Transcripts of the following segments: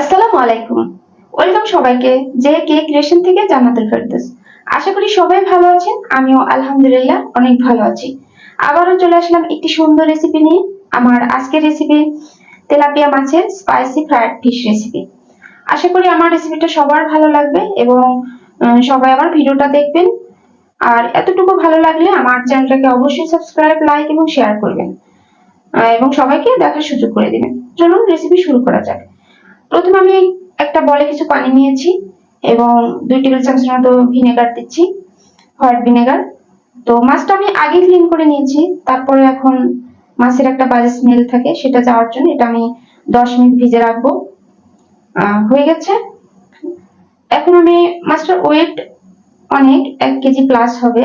আসসালামু আলাইকুম। ওয়েলকাম সবাইকে জে কে ক্রিয়েশন থেকে জান্নাতুল ফেরদৌস। আশা করি সবাই ভালো আছেন, আমিও আলহামদুলিল্লাহ অনেক ভালো আছি। আবারও চলে আসলাম একটি সুন্দর রেসিপি নিয়ে, আমার আজকের রেসিপি তেলাপিয়া মাছের স্পাইসি ফ্রাইড ফিশ রেসিপি আশা করি আমার রেসিপিটা সবার ভালো লাগবে এবং সবাই আমার ভিডিওটা দেখবেন। আর এতটুকু ভালো লাগলে আমার চ্যানেলটাকে অবশ্যই সাবস্ক্রাইব লাইক এবং শেয়ার করবেন। এবং সবাইকে দেখার সুযোগ করে দিবেন। চলুন রেসিপি শুরু করা যাক। প্রথমে আমি একটা বলে কিছু পানি নিয়েছি এবং দুই টেবিল চামচের মতো ভিনেগার দিচ্ছি, হোয়াইট ভিনেগার। তো মাছটা আমি আগে ক্লিন করে নিয়েছি, তারপরে এখন মাছের একটা বাজে স্মেল থাকে, সেটা যাওয়ার জন্য এটা আমি দশ মিনিট ভিজে রাখব। হয়ে গেছে। এখন আমি মাছটার ওয়েট অনেক, এক কেজি প্লাস হবে।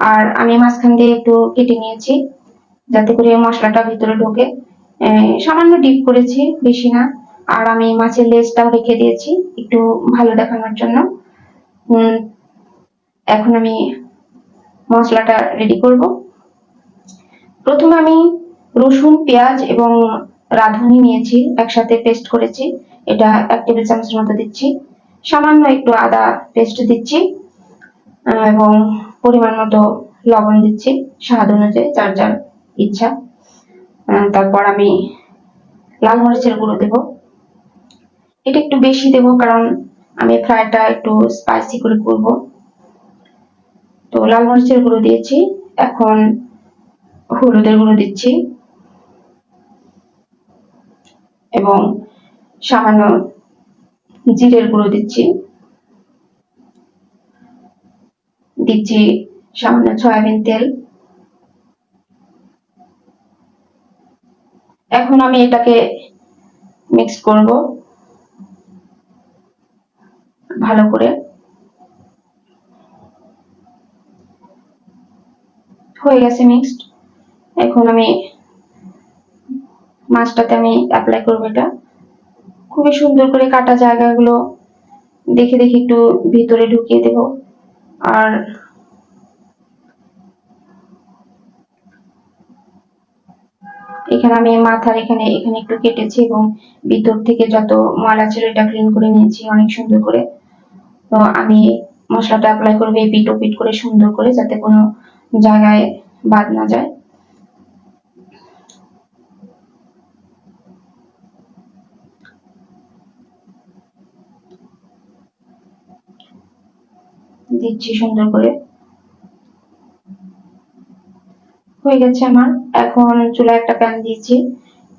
আর আমি মাঝখান দিয়ে একটু কেটে নিয়েছি, যাতে করে মশলাটা ভিতরে ঢোকে। সামান্য ডিপ করেছি, বেশি না। আর আমি মাছের লেজটাও রেখে দিয়েছি, একটু ভালো দেখানোর জন্য। এখন আমি মশলাটা রেডি করব। প্রথমে আমি রসুন, পেঁয়াজ এবং রাঁধুনি নিয়েছি, একসাথে পেস্ট করেছি। এটা এক টেবিল চামচের মতো দিচ্ছি। সামান্য একটু আদা পেস্ট দিচ্ছি এবং পরিমাণ মতো লবণ দিচ্ছি স্বাদ অনুযায়ী, যার যার ইচ্ছা। তারপর আমি লাল মরিচের গুঁড়ো দেবো। এটা একটু বেশি দেবো, কারণ আমি ফ্রাইটা একটু স্পাইসি করে করব। তো লাল মরিচের গুঁড়ো দিয়েছি, এখন হলুদের গুঁড়ো দিচ্ছি। এবং সামান্য জিরের গুঁড়ো দিচ্ছি। দিচ্ছি সামান্য সয়াবিন তেল। এখন আমি এটাকে মিক্স করব। ভালো করে হয়ে গেছে মিক্সড এখন আমি মাছটাতে আমি অ্যাপ্লাই করব এটা। খুবই সুন্দর করে কাটা জায়গাগুলো দেখে দেখে একটু ভিতরে ঢুকিয়ে দেব। আর এখানে আমি মাথার এখানে এখানে একটু কেটেছি এবং ভিতর থেকে যত ময়লা ছিল এটা ক্লিন করে নিয়েছি অনেক সুন্দর করে। তো আমি মশলাটা অ্যাপ্লাই করব এই পিট পিট করে সুন্দর করে যাতে কোনো জায়গায় বাদ না যায়। দিচ্ছি সুন্দর করে। হয়ে গেছে আমার। এখন চুলায় একটা প্যান দিয়েছি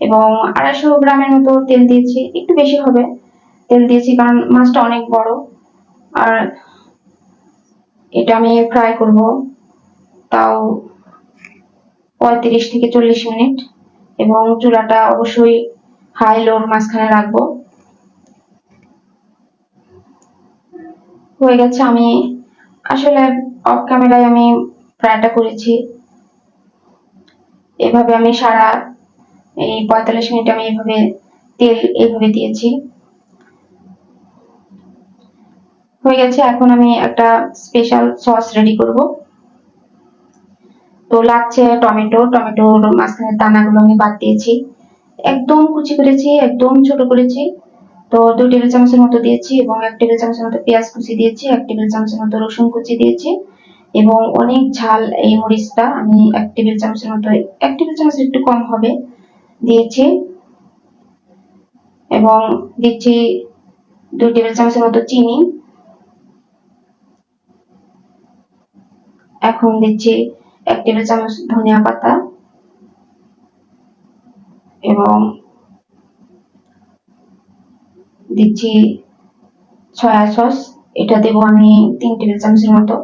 এবং আড়াইশো গ্রামের মতো তেল দিয়েছি। একটু বেশি হবে তেল দিয়েছি কারণ মাছটা অনেক বড়। আর এটা আমি ফ্রাই করব। তাও পঁয়ত্রিশ থেকে চল্লিশ মিনিট এবং চুলাটা অবশ্যই হাই লোর মাঝখানে রাখব। হয়ে গেছে, আমি আসলে অফ ক্যামেরায় আমি ফ্রাইটা করেছি। এভাবে আমি সারা এই পঁয়তাল্লিশ মিনিট আমি এভাবে তেল এইভাবে দিয়েছি। হয়ে গেছে। এখন আমি একটা স্পেশাল সস রেডি করব। তো লাগছে টমেটো। টমেটোর মাঝখানের দানাগুলো আমি বাদ দিয়েছি। একদম কুচি করেছি, একদম ছোট করেছি। তো দুই টেবিল চামচের মতো দিয়েছি এবং এক টেবিল চামচের মতো পেঁয়াজ কুচি দিয়েছি, এক টেবিল চামচের মতো রসুন কুচি দিয়েছি এবং অনেক ঝাল এই মরিচটা আমি এক টেবিল চামচের মতো, এক টেবিল চামচ একটু কম হবে, দিয়েছি এবং দিচ্ছি দুই টেবিল চামচের মতো চিনি। এখন দিচ্ছি এক টেবিল চামচ ধনিয়া পাতা এবং দিচ্ছি সয়া সস। এটা দেবো আমি তিন টেবিল চামচের মতো।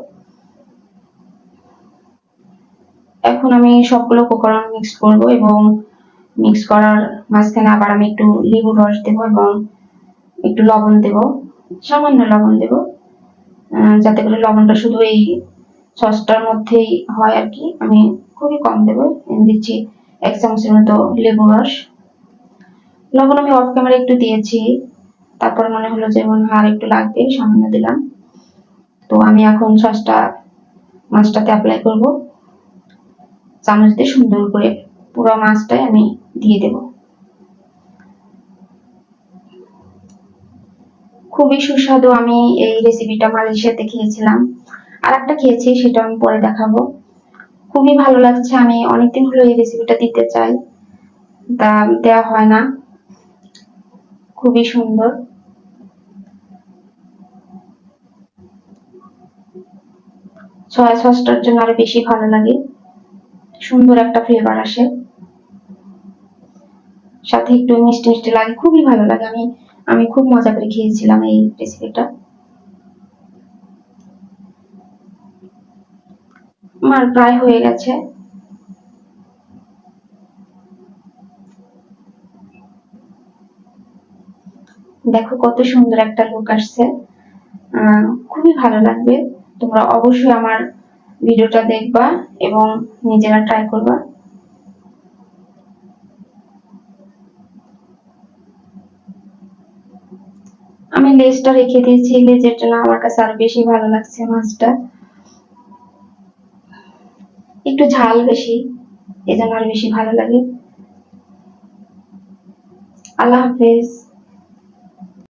এখন আমি সবগুলো উপকরণ মিক্স করব এবং মিক্স করার মাঝখানে আবার আমি একটু লেবুর রস দেব এবং একটু লবণ দেব, সামান্য লবণ দেব। যাতে করে লবণটা শুধু এই সসটার মধ্যেই হয় আর কি। আমি খুবই কম দেব। দিচ্ছি এক চামচের মতো লেবু রস। লবণ আমি অফ ক্যামেরা একটু দিয়েছি। তারপর মনে হলো যে মনে হয় আর একটু লাগবে, সামান্য দিলাম। তো আমি এখন সসটা মাছটাতে অ্যাপ্লাই করব। চামচ দিয়ে সুন্দর করে পুরো মাছটাই আমি দিয়ে দেব। খুবই সুস্বাদু আমি এই রেসিপিটা মালয়েশিয়াতে খেয়েছিলাম। আর একটা খেয়েছি, সেটা আমি পরে দেখাবো। খুবই ভালো লাগছে, আমি অনেকদিন হলো এই রেসিপিটা দিতে চাই। তা দেওয়া হয় না। খুবই সুন্দর। সয়া সসটার জন্য আরও বেশি ভালো লাগে। সুন্দর একটা ফ্লেভার আসে। সাথে একটু মিষ্টি মিষ্টি লাগে, খুবই ভালো লাগে। আমি আমি খুব মজা করে খেয়েছিলাম এই রেসিপিটা আমার প্রায় হয়ে গেছে। দেখো কত সুন্দর একটা লুক আসছে। খুবই ভালো লাগবে। তোমরা অবশ্যই আমার ভিডিওটা দেখবা এবং নিজেরা ট্রাই করবা। আমি লেজটা রেখে দিয়েছি। লেজের জন্য আমার কাছে আরও বেশি ভালো লাগছে মাছটা একটু ঝাল বেশি এজন্য আমার বেশি ভালো লাগে। আল্লাহ হাফেজ।